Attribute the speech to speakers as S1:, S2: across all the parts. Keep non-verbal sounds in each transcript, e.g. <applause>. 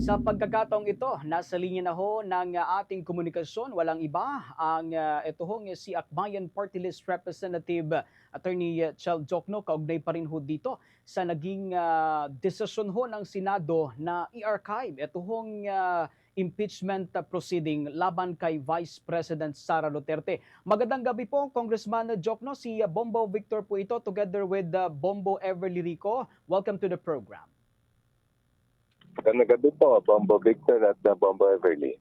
S1: Sa pagkakataong ito, nasa linya na ho ng uh, ating komunikasyon, walang iba ang uh, ito hong si Akbayan Party List Representative Attorney Chel Jokno, kaugnay pa rin ho dito sa naging uh, desisyon ho ng Senado na i-archive ito hong uh, impeachment proceeding laban kay Vice President Sara Duterte. Magandang gabi po, Congressman Jokno. Si Bombo Victor po ito together with uh, Bombo Everly Rico. Welcome to the program.
S2: Magandang gabi po, Bombo Victor at uh, Bombo Everly.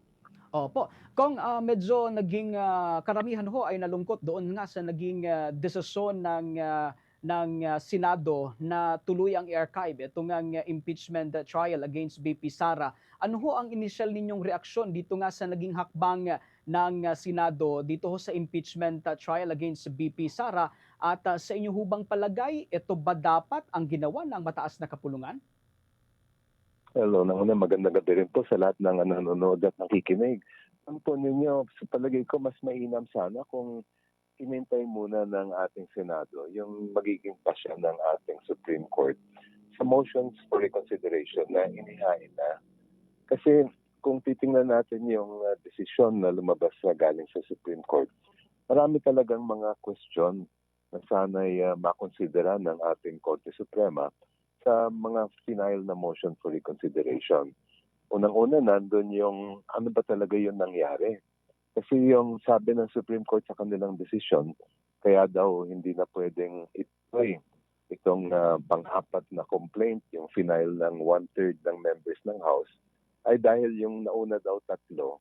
S1: Opo. Kung ah, medyo naging ah, karamihan ho ay nalungkot doon nga sa naging ah, desisyon ng ah, ng ah, Senado na tuloy ang i-archive itong ang ah, impeachment ah, trial against BP Sara. Ano ho ang initial ninyong reaksyon dito nga sa naging hakbang ah, ng ah, Senado dito ho sa impeachment ah, trial against BP Sara at ah, sa inyo hubang palagay ito ba dapat ang ginawa ng mataas na kapulungan?
S2: Hello, una magandang gabi rin po sa lahat ng nanonood at nakikinig. Ang po ninyo, sa palagay ko, mas mainam sana kung inintay muna ng ating Senado yung magiging pasya ng ating Supreme Court sa motions for reconsideration na inihain na. Kasi kung titingnan natin yung uh, desisyon na lumabas na galing sa Supreme Court, marami talagang mga question na sana'y uh, makonsidera ng ating Korte Suprema sa mga final na motion for reconsideration. Unang-una, nandun yung ano ba talaga yung nangyari. Kasi yung sabi ng Supreme Court sa kanilang desisyon, kaya daw hindi na pwedeng ituloy itong uh, pang-apat na complaint, yung final ng one-third ng members ng House, ay dahil yung nauna daw tatlo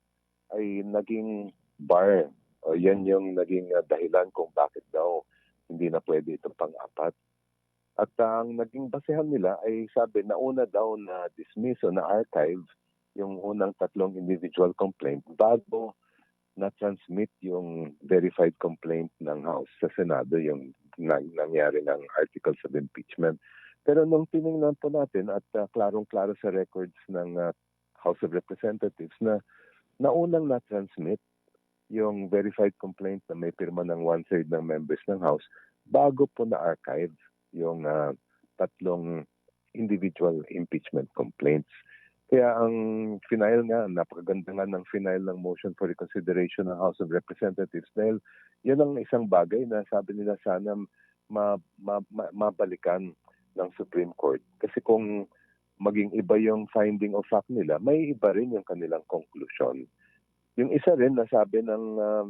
S2: ay naging bar. O yan yung naging uh, dahilan kung bakit daw hindi na pwede itong pang-apat. At ang naging basehan nila ay sabi na una daw na dismiss o na archive yung unang tatlong individual complaint bago na-transmit yung verified complaint ng House sa Senado, yung nang, nangyari ng articles of impeachment. Pero nung tiningnan po natin at uh, klarong-klaro sa records ng uh, House of Representatives na naunang na-transmit yung verified complaint na may pirma ng one-third ng members ng House bago po na-archive yung uh, tatlong individual impeachment complaints. Kaya ang final nga, napakaganda nga ng final ng motion for reconsideration ng House of Representatives dahil yun ang isang bagay na sabi nila sana ma, ma, ma, mabalikan ng Supreme Court. Kasi kung maging iba yung finding of fact nila, may iba rin yung kanilang conclusion. Yung isa rin na sabi ng uh,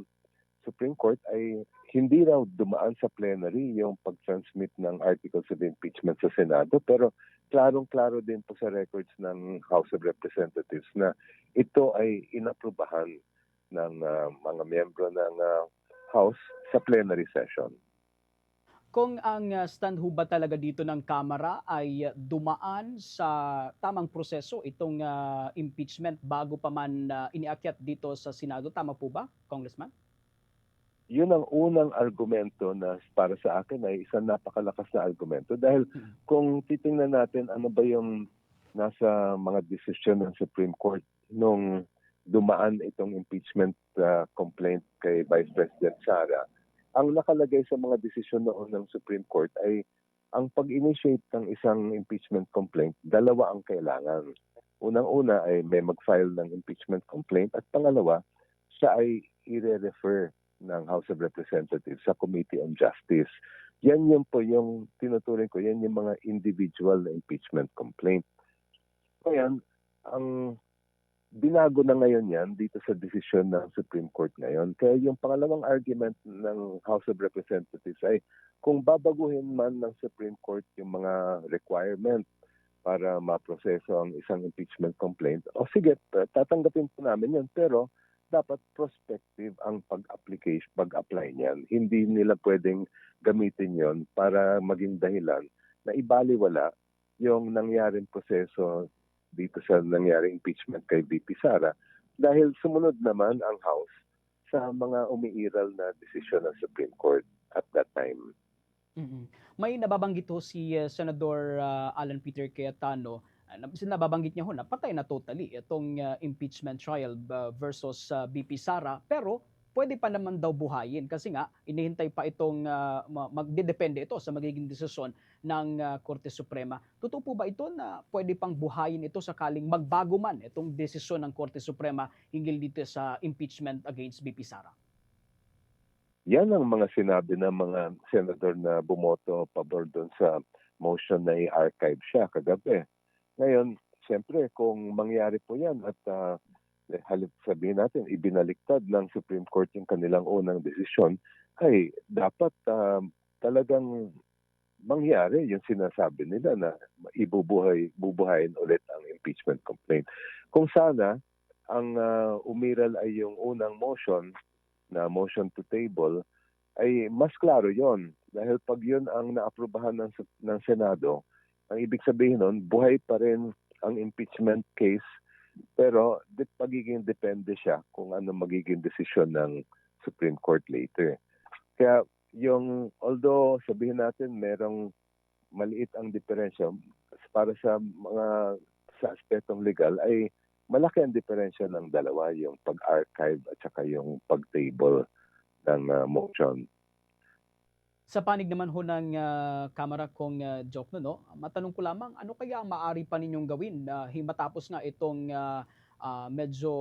S2: Supreme Court ay hindi raw dumaan sa plenary yung pag-transmit ng articles of impeachment sa Senado pero klarong-klaro din po sa records ng House of Representatives na ito ay inaprubahan ng uh, mga miyembro ng uh, House sa plenary session.
S1: Kung ang uh, stand ba talaga dito ng Kamara ay dumaan sa tamang proseso itong uh, impeachment bago pa man uh, iniakyat dito sa Senado, tama po ba, Congressman?
S2: Yun ang unang argumento na para sa akin ay isang napakalakas na argumento dahil kung titingnan natin ano ba yung nasa mga desisyon ng Supreme Court nung dumaan itong impeachment uh, complaint kay Vice President Sara, ang nakalagay sa mga desisyon noon ng Supreme Court ay ang pag-initiate ng isang impeachment complaint, dalawa ang kailangan. Unang-una ay may mag-file ng impeachment complaint at pangalawa, siya ay i-refer ng House of Representatives sa Committee on Justice. Yan yung po yung tinuturing ko, yan yung mga individual na impeachment complaint. Ngayon, ang binago na ngayon yan dito sa desisyon ng Supreme Court ngayon. Kaya yung pangalawang argument ng House of Representatives ay kung babaguhin man ng Supreme Court yung mga requirement para maproseso ang isang impeachment complaint, o sige, tatanggapin po namin yan. Pero dapat prospective ang pag-application, pag-apply niyan. Hindi nila pwedeng gamitin yon para maging dahilan na ibaliwala yung nangyaring proseso dito sa nangyaring impeachment kay BP Sara dahil sumunod naman ang House sa mga umiiral na desisyon ng Supreme Court at that time.
S1: Mm-hmm. May nababanggit ho si uh, Senador uh, Alan Peter Cayetano nababanggit niya ho na patay na totally itong uh, impeachment trial uh, versus uh, BP Sara pero pwede pa naman daw buhayin kasi nga inihintay pa itong ah, ma- magdedepende ito sa magiging desisyon ng ah, Korte Suprema. Totoo po ba ito na pwede pang buhayin ito sakaling magbago man itong desisyon ng Korte Suprema hinggil dito sa impeachment against BP Sara?
S2: Yan ang mga sinabi ng mga senador na bumoto pabor doon sa motion na i-archive siya kagabi. Ngayon, siyempre, kung mangyari po yan at uh, halip sabihin natin, ibinaliktad ng Supreme Court yung kanilang unang desisyon, ay dapat ah, talagang mangyari yung sinasabi nila na ibubuhay, bubuhayin ulit ang impeachment complaint. Kung sana, ang ah, umiral ay yung unang motion na motion to table, ay mas klaro yon Dahil pag yun ang naaprubahan ng, ng Senado, ang ibig sabihin nun, buhay pa rin ang impeachment case, pero di, pagiging depende siya kung ano magiging desisyon ng Supreme Court later. Kaya yung, although sabihin natin merong maliit ang diferensya para sa mga sa aspetong legal ay malaki ang diferensya ng dalawa, yung pag-archive at saka yung pag-table ng uh, motion.
S1: Sa panig naman ho ng Kamara kong uh, joke no, no, matanong ko lamang, ano kaya ang maaari pa ninyong gawin na matapos nga itong ah, ah, medyo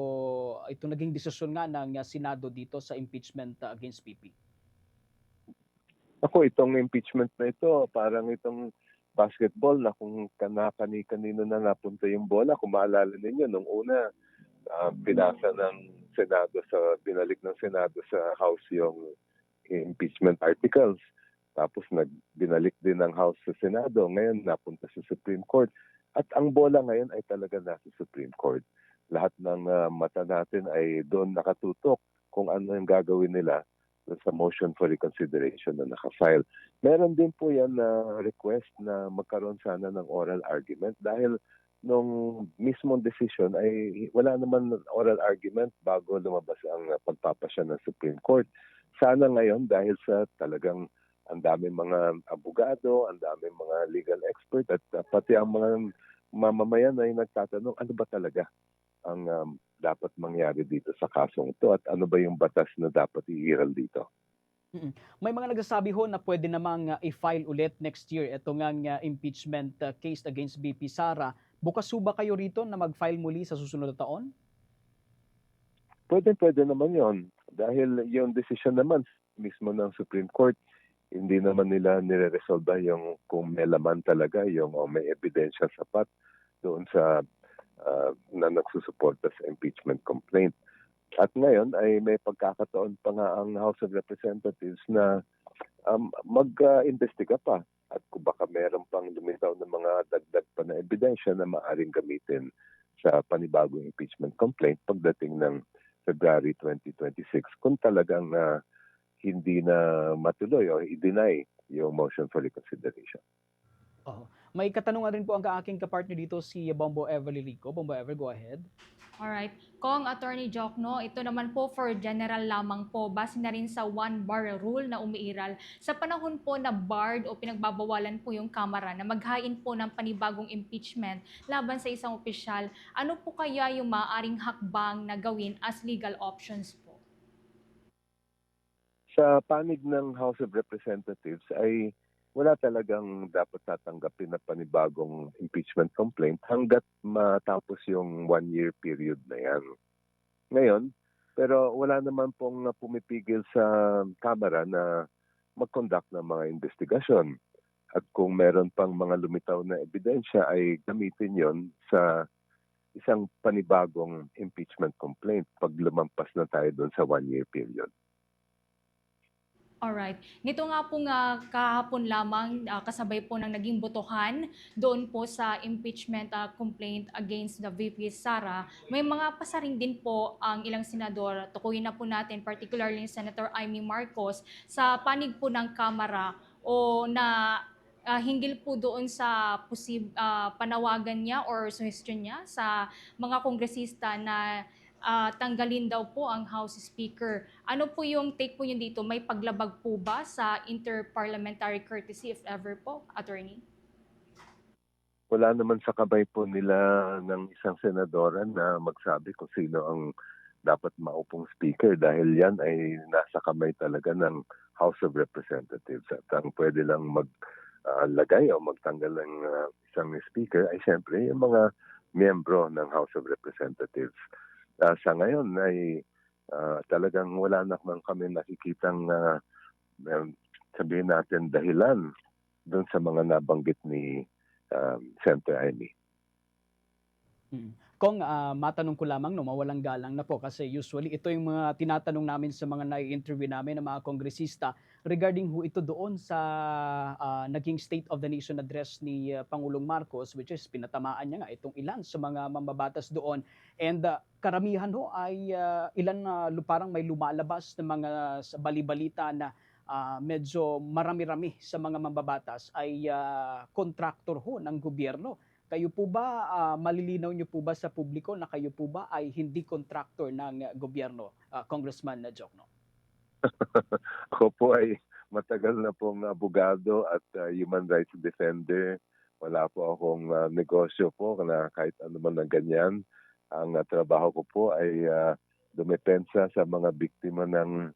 S1: itong naging desisyon nga ng ah, Senado dito sa impeachment ah, against PP?
S2: Ako, itong impeachment na ito, parang itong basketball na kung kanakani-kanino na napunta yung bola. Kung maalala ninyo, nung una, uh, pinasa ng Senado sa, binalik ng Senado sa House yung impeachment articles. Tapos nag, binalik din ng House sa Senado. Ngayon, napunta sa Supreme Court. At ang bola ngayon ay talaga nasa Supreme Court. Lahat ng uh, mata natin ay doon nakatutok kung ano yung gagawin nila sa motion for reconsideration na nakafile. Meron din po yan na request na magkaroon sana ng oral argument dahil nung mismong decision ay wala naman oral argument bago lumabas ang pagpapasya ng Supreme Court. Sana ngayon dahil sa talagang ang daming mga abogado, ang daming mga legal expert at uh, pati ang mga mamamayan ay nagtatanong ano ba talaga ang um, dapat mangyari dito sa kasong ito at ano ba yung batas na dapat iiral dito.
S1: May mga nagsasabi ho na pwede namang ah, i-file ulit next year ito nga ah, impeachment ah, case against BP Sara. Bukas ho ba kayo rito na mag-file muli sa susunod na taon?
S2: Pwede, pwede naman yon Dahil yung decision naman mismo ng Supreme Court, hindi naman nila nire-resolve yung kung may laman talaga, yung o may ebidensya sapat doon sa uh, na nagsusuporta sa impeachment complaint. At ngayon ay may pagkakataon pa nga ang House of Representatives na um, mag-investiga pa at kung baka meron pang lumitaw ng mga dagdag pa na ebidensya na maaring gamitin sa panibagong impeachment complaint pagdating ng February 2026 kung talagang na hindi na matuloy o i-deny yung motion for reconsideration.
S1: Oo. May katanungan rin po ang aking kapartner dito si Bombo Everly Rico. Bombo Ever, go ahead.
S3: Alright. Kong Attorney Jokno, ito naman po for general lamang po, base na rin sa one bar rule na umiiral. Sa panahon po na barred o pinagbabawalan po yung Kamara na maghain po ng panibagong impeachment laban sa isang opisyal, ano po kaya yung maaaring hakbang na gawin as legal options po?
S2: Sa panig ng House of Representatives ay wala talagang dapat tatanggapin na panibagong impeachment complaint hanggat matapos yung one-year period na yan. Ngayon, pero wala naman pong pumipigil sa Kamara na mag-conduct ng mga investigasyon. At kung meron pang mga lumitaw na ebidensya ay gamitin yon sa isang panibagong impeachment complaint pag lumampas na tayo doon sa one-year period.
S3: Alright. Nito nga po nga kahapon lamang ah, kasabay po ng naging botohan doon po sa impeachment ah, complaint against the VP Sara. May mga pasaring din po ang ilang senador. Tukuyin na po natin particularly Senator Amy Marcos sa panig po ng Kamara o na ah, hinggil po doon sa posib ah, panawagan niya or suggestion niya sa mga kongresista na ah, tanggalin daw po ang House Speaker. Ano po yung take po niyo dito? May paglabag po ba sa interparliamentary courtesy if ever po, attorney?
S2: wala naman sa kabay po nila ng isang senadora na magsabi kung sino ang dapat maupong speaker dahil yan ay nasa kamay talaga ng House of Representatives at ang pwede lang maglagay o magtanggal ng ah, isang speaker ay siyempre yung mga miyembro ng House of Representatives. Ah, sa ngayon ay ah, talagang wala na naman kami nakikitang um, sabihin natin dahilan doon sa mga nabanggit ni um, Senator Amy.
S1: Mm. Kung ah, matanong ko lamang, no, mawalang galang na po kasi usually ito yung mga tinatanong namin sa mga nai-interview namin ng mga kongresista regarding ho ito doon sa ah, naging State of the Nation address ni ah, Pangulong Marcos which is pinatamaan niya nga itong ilan sa mga mambabatas doon and ah, karamihan ho ay ah, ilan na lu- parang may lumalabas na mga sa balibalita na ah, medyo marami-rami sa mga mambabatas ay ah, contractor ho ng gobyerno. Kayo po ba, ah, malilinaw niyo po ba sa publiko na kayo po ba ay hindi contractor ng gobyerno, ah, Congressman na Jokno? <laughs>
S2: Ako po ay matagal na pong abogado at uh, human rights defender. Wala po akong uh, negosyo po na kahit ano man ng ganyan. Ang uh, trabaho ko po ay uh, dumepensa sa mga biktima ng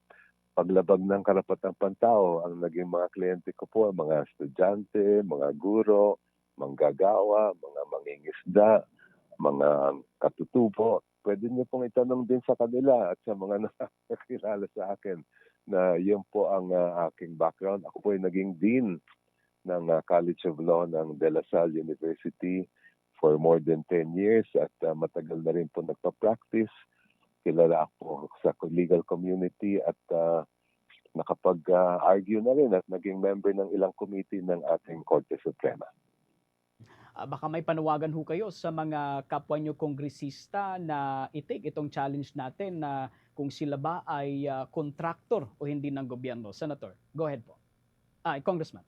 S2: paglabag ng karapatang pantao. Ang naging mga kliyente ko po, mga estudyante, mga guro, manggagawa, mga mangingisda, mga katutubo. Pwede niyo pong itanong din sa kanila at sa mga <laughs> nakakilala sa akin na yun po ang uh, aking background. Ako po ay naging dean ng uh, College of Law ng De La Salle University for more than 10 years at uh, matagal na rin po nagpa-practice. Kilala ako sa legal community at uh, nakapag-argue na rin at naging member ng ilang committee ng ating Korte Suprema.
S1: Ah, baka may panawagan ho kayo sa mga kapwa nyo kongresista na itik itong challenge natin na kung sila ba ay ah, contractor o hindi ng gobyerno. Senator, go ahead po. Ah, Congressman.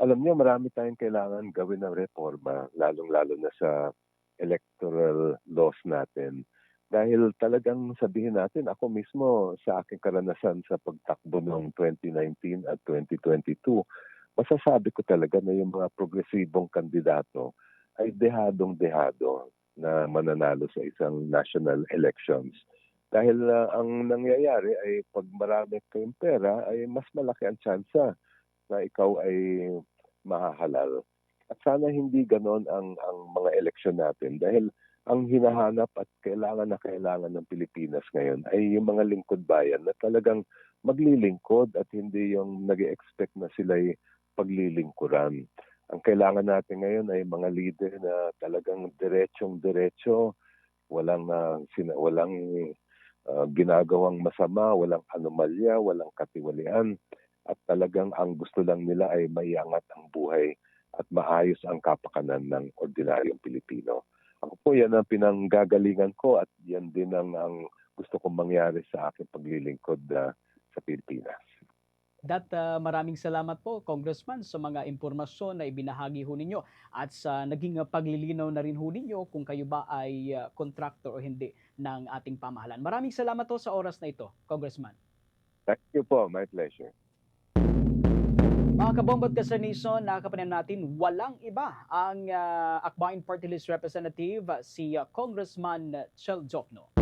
S2: alam niyo, marami tayong kailangan gawin ng reforma, lalong-lalo na sa electoral laws natin. Dahil talagang sabihin natin, ako mismo sa aking karanasan sa pagtakbo noong 2019 at 2022, masasabi ko talaga na yung mga progresibong kandidato ay dehadong-dehado na mananalo sa isang national elections. Dahil ah, ang nangyayari ay pag marami kayong pera, ay mas malaki ang tsansa na ikaw ay mahahalal. At sana hindi ganon ang, ang mga eleksyon natin dahil ang hinahanap at kailangan na kailangan ng Pilipinas ngayon ay yung mga lingkod bayan na talagang maglilingkod at hindi yung nag expect na sila'y paglilingkuran. Ang kailangan natin ngayon ay mga leader na talagang diretsong diretso, walang ah, sina, walang ah, ginagawang masama, walang anomalya, walang katiwalian at talagang ang gusto lang nila ay maiangat ang buhay at maayos ang kapakanan ng ordinaryong Pilipino. Ako po yan ang pinanggagalingan ko at yan din ang, ang gusto kong mangyari sa aking paglilingkod ah, sa Pilipinas.
S1: Dat ah, maraming salamat po Congressman sa mga impormasyon na ibinahagi ho ninyo at sa naging ah, paglilinaw na rin ho ninyo kung kayo ba ay ah, contractor o hindi ng ating pamahalaan. Maraming salamat po sa oras na ito, Congressman.
S2: Thank you po. My pleasure.
S1: Mga kabombot ka sa Nation, nakakapanan natin walang iba ang ah, Akbayan Party List Representative, si ah, Congressman Chel Jokno.